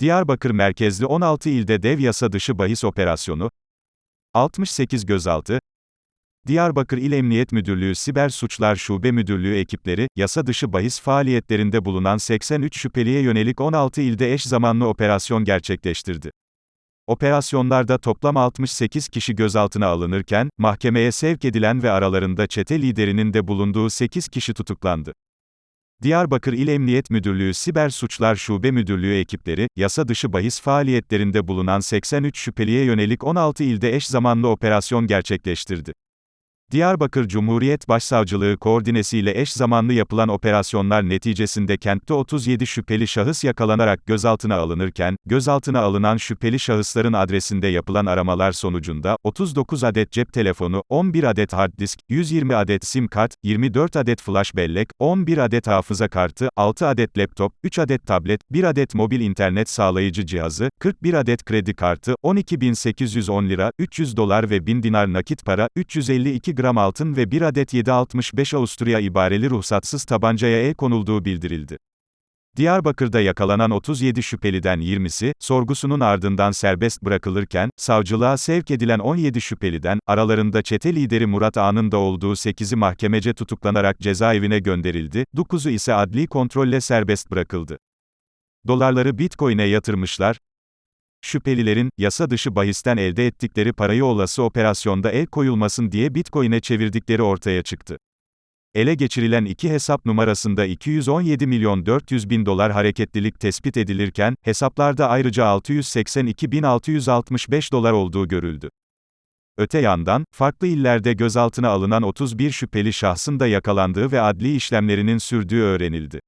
Diyarbakır merkezli 16 ilde dev yasa dışı bahis operasyonu, 68 gözaltı, Diyarbakır İl Emniyet Müdürlüğü Siber Suçlar Şube Müdürlüğü ekipleri, yasa dışı bahis faaliyetlerinde bulunan 83 şüpheliye yönelik 16 ilde eş zamanlı operasyon gerçekleştirdi. Operasyonlarda toplam 68 kişi gözaltına alınırken, mahkemeye sevk edilen ve aralarında çete liderinin de bulunduğu 8 kişi tutuklandı. Diyarbakır İl Emniyet Müdürlüğü Siber Suçlar Şube Müdürlüğü ekipleri, yasa dışı bahis faaliyetlerinde bulunan 83 şüpheliye yönelik 16 ilde eş zamanlı operasyon gerçekleştirdi. Diyarbakır Cumhuriyet Başsavcılığı koordinesiyle eş zamanlı yapılan operasyonlar neticesinde kentte 37 şüpheli şahıs yakalanarak gözaltına alınırken, gözaltına alınan şüpheli şahısların adresinde yapılan aramalar sonucunda, 39 adet cep telefonu, 11 adet hard disk, 120 adet sim kart, 24 adet flash bellek, 11 adet hafıza kartı, 6 adet laptop, 3 adet tablet, 1 adet mobil internet sağlayıcı cihazı, 41 adet kredi kartı, 12.810 lira, 300 dolar ve 1000 dinar nakit para, 352 gram altın ve 1 adet 7.65 Avusturya ibareli ruhsatsız tabancaya el konulduğu bildirildi. Diyarbakır'da yakalanan 37 şüpheliden 20'si, sorgusunun ardından serbest bırakılırken, savcılığa sevk edilen 17 şüpheliden, aralarında çete lideri Murat Ağa'nın da olduğu 8'i mahkemece tutuklanarak cezaevine gönderildi, 9'u ise adli kontrolle serbest bırakıldı. Dolarları Bitcoin'e yatırmışlar, Şüphelilerin, yasa dışı bahisten elde ettikleri parayı olası operasyonda el koyulmasın diye Bitcoin'e çevirdikleri ortaya çıktı. Ele geçirilen iki hesap numarasında 217 milyon 400 bin dolar hareketlilik tespit edilirken, hesaplarda ayrıca 682 bin 665 dolar olduğu görüldü. Öte yandan, farklı illerde gözaltına alınan 31 şüpheli şahsın da yakalandığı ve adli işlemlerinin sürdüğü öğrenildi.